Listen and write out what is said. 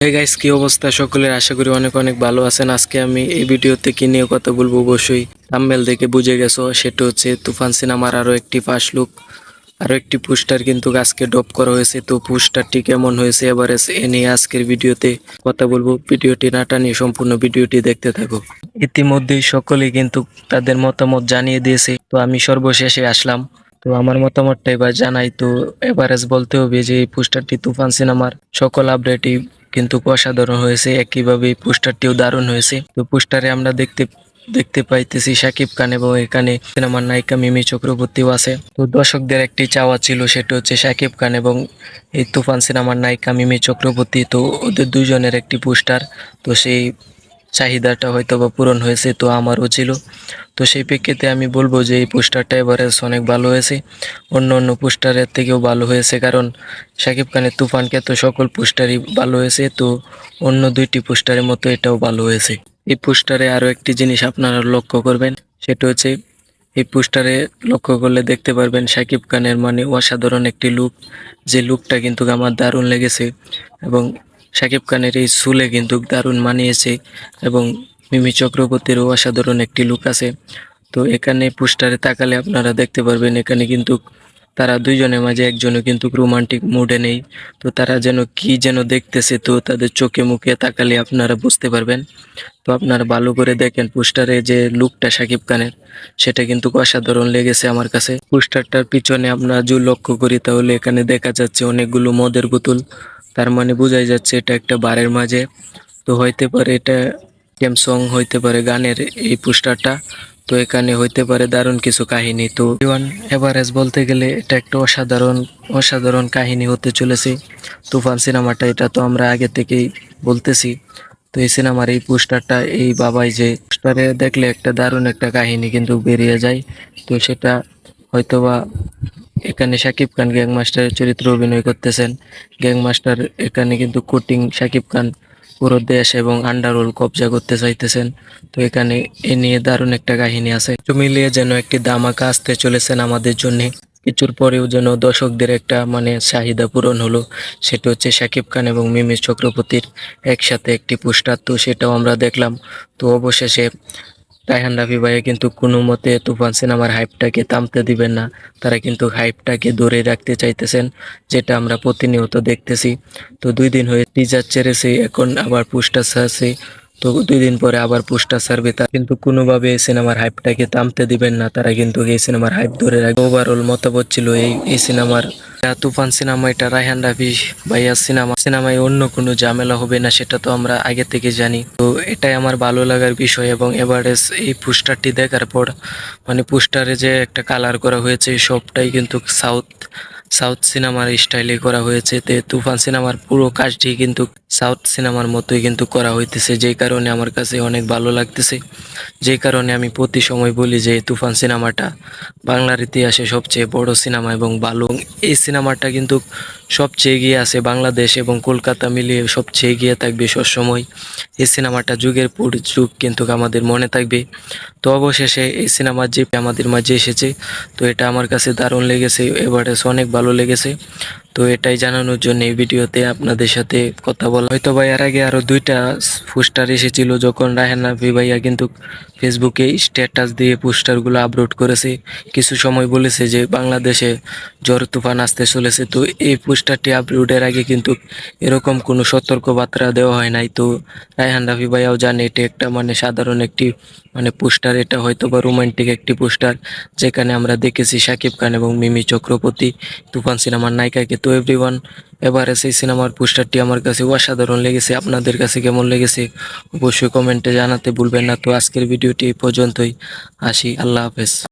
Hey guys কি অবস্থা? সকলের আশা করি অনেক অনেক ভালো আছেন। আজকে আমি এই ভিডিওতে কি নিয়ে কথা বলব? অবশ্যই থাম্বনেল দেখে বুঝে গেছো। সেটা হচ্ছে তুফান সিনেমার আরও একটি ফার্স্ট লুক আরও একটি পোস্টার কিন্তু আজকে ড্রপ করা হয়েছে। তো পোস্টারটি কেমন হয়েছে? এবারে এ নিয়ে আজকের ভিডিওতে কথা বলব। ভিডিওটি না টানিয়ে সম্পূর্ণ ভিডিওটি দেখতে থাকো। ইতিমধ্যেই সকলে কিন্তু তাদের মতামত জানিয়ে দিয়েছে। তো আমি সর্বশেষে আসলাম। তো আমার মতামতটা এবার জানাই। তো এভারেজ বলতে হবে যে, এই পোস্টারটি তুফান সিনেমার সকল আপডেটই কিন্তু অসাধারণ হয়েছে, একইভাবে পোস্টারটিও দারুণ হয়েছে। তো পোস্টারে আমরা দেখতে দেখতে পাইতেছি শাকিব খান এবং এখানে সিনেমার নায়িকা মিমি চক্রবর্তীও আছে। তো দর্শকদের একটি চাওয়া ছিল, সেটা হচ্ছে শাকিব খান এবং এই তুফান সিনেমার নায়িকা মিমি চক্রবর্তী, তো ওদের দুজনের একটি পোস্টার। তো সেই চাহিদাটা হয়তো বা পূরণ হয়েছে তো আমারও ছিল। তো সেই প্রেক্ষিতে আমি বলব যে এই পোস্টারটা এভারেজ অনেক ভালো হয়েছে। অন্য অন্য পোস্টারের থেকেও ভালো হয়েছে কারণ শাকিব খানের তুফানকে তো সকল পোস্টারই ভালো হয়েছে তো অন্য দুইটি পোস্টারের মতো এটাও ভালো হয়েছে। এই পোস্টারে আরও একটি জিনিস আপনারা লক্ষ্য করবেন, সেটা হচ্ছে এই পোস্টারে লক্ষ্য করলে দেখতে পারবেন শাকিব খানের মানে অসাধারণ একটি লুক যে লুকটা কিন্তু আমার দারুণ লেগেছে এবং শাকিব খানের এই সুলে কিন্তু দারুণ মানিয়েছে এবং মিমি চক্রবর্তীরও অসাধারণ একটি লুক আছে। তো এখানে পোস্টারে তাকালে আপনারা দেখতে পারবেন, এখানে কিন্তু তারা দুইজনের মাঝে একজনও কিন্তু রোমান্টিক মুডে নেই। তো তারা যেন কি যেন দেখতেছে তো তাদের চোখে মুখে তাকালে আপনারা বুঝতে পারবেন। তো আপনারা ভালো করে দেখেন পোস্টারে যে লুকটা শাকিব খানের, সেটা কিন্তু অসাধারণ লেগেছে আমার কাছে। পোস্টারটার পিছনে আমরা যদি লক্ষ্য করি তাহলে এখানে দেখা যাচ্ছে অনেকগুলো মদের বোতল তার মানে বোঝাই যাচ্ছে এটা একটা বারের মাঝে। তো হইতে পারে এটা স্যামসং হইতে পারে গানের এই পোস্টারটা। তো এখানে হইতে পারে দারুণ কিছু কাহিনী। তো এভারেজ বলতে গেলে এটা একটা অসাধারণ অসাধারণ কাহিনী হতে চলেছে। তুফান সিনেমাটা এটা তো আমরা আগে থেকেই বলতেছি। তো এই সিনেমার এই পোস্টারটা, এই বাবাই যে পোস্টারে দেখলে একটা দারুণ একটা কাহিনী কিন্তু বেরিয়ে যায়। তো সেটা হয়তোবা এখানে শাকিব খান গ্যাং গ্যাংমাস্টারের চরিত্র অভিনয় করতেছেন। গ্যাংমাস্টার এখানে কিন্তু কোটিং শাকিব খান পুরো দেশ এবং আন্ডারওয়ার্ল্ড কবজা করতে চাইতেছেন। তো এখানে এ নিয়ে দারুণ একটা কাহিনী আছে। তো মিলিয়ে যেন একটি দামাকা আসতে চলেছেন আমাদের জন্যে। কিছুর পরেও যেন দর্শকদের একটা মানে চাহিদা পূরণ হলো, সেটা হচ্ছে শাকিব খান এবং মিমি চক্রবর্তীর একসাথে একটি পোস্টার। তো সেটাও আমরা দেখলাম। তো অবশেষে রায়হান রাফি ভাইয়া কিন্তু কোনো মতে তুফান সিনেমার হাইপটাকে থামতে দিবেন না। তারা কিন্তু হাইপটাকে দূরে রাখতে চাইতেছেন, যেটা আমরা প্রতিনিয়ত দেখতেছি। তো দুই দিন হয়ে টিজার ছেড়েছে, এখন আবার পোস্টার ছাড়ছে। তো দুই দিন পরে আবার পোস্টার ছাড়বে তা কিন্তু কোনোভাবে এই সিনেমার হাইপটাকে থামতে দিবেন না, তারা কিন্তু এই সিনেমার হাইপ ধরে রাখবে। ওভারঅল মতামত ছিল এই এই সিনেমার তুফান সিনেমা, এটা রায়হান রাফি ভাইয়া সিনেমা। সিনেমায় অন্য কোনো ঝামেলা হবে না, সেটা তো আমরা আগে থেকে জানি। তো এটাই আমার ভালো লাগার বিষয় এবং এভারেজ এই পোস্টারটি দেখার পর মানে পোস্টারে যে একটা কালার করা হয়েছে সবটাই কিন্তু সাউথ সাউথ সিনেমার স্টাইলে করা হয়েছে। তে তুফান সিনেমার পুরো কাজটি কিন্তু সাউথ সিনেমার মতোই কিন্তু করা হইতেছে, যেই কারণে আমার কাছে অনেক ভালো লাগতেছে। যেই কারণে আমি প্রতি সময় বলি যে, তুফান সিনেমাটা বাংলার ইতিহাসে সবচেয়ে বড় সিনেমা এবং ভালো। এই সিনেমাটা কিন্তু সবচেয়ে এগিয়ে আছে বাংলাদেশ এবং কলকাতা মিলিয়ে সবচেয়ে এগিয়ে থাকবে সবসময়। এই সিনেমাটা যুগের পর যুগ কিন্তু আমাদের মনে থাকবে। তো অবশেষে এই সিনেমার যে আমাদের মাঝে এসেছে, তো এটা আমার কাছে দারুণ লেগেছে। এবারে অনেক ভালো লেগেছে তো এটাই জানানোর জন্য এই ভিডিওতে আপনাদের সাথে কথা বলা হয়তো ভাই এর আগে আরও দুইটা পোস্টার এসেছিল যখন রাহেন রাফি ভাইয়া কিন্তু ফেসবুকে স্ট্যাটাস দিয়ে পোস্টারগুলো আপলোড করেছে। কিছু সময় বলেছে যে বাংলাদেশে জ্বর তুফান আসতে চলেছে। তো এই পোস্টারটি আপলোডের আগে কিন্তু এরকম কোনো সতর্কবার্তা দেওয়া হয় নাই। তো রায়হান রাফি ভাইয়াও জানে এটা একটা মানে সাধারণ একটি মানে পোস্টার। এটা হয়তো বা রোমান্টিক একটি পোস্টার। যেখানে আমরা দেখেছি শাকিব খান এবং মিমি চক্রবর্তী তুফান সিনেমার নায়িকাকে তো এভরিওয়ান এবারে সেই সিনেমার পোস্টারটি আমার কাছে অসাধারণ লেগেছে। আপনাদের কাছে কেমন লেগেছে? অবশ্যই কমেন্টে জানাতে ভুলবেন না। তো আজকের ভিডিওটি পর্যন্তই। আসি, আল্লাহ হাফেজ।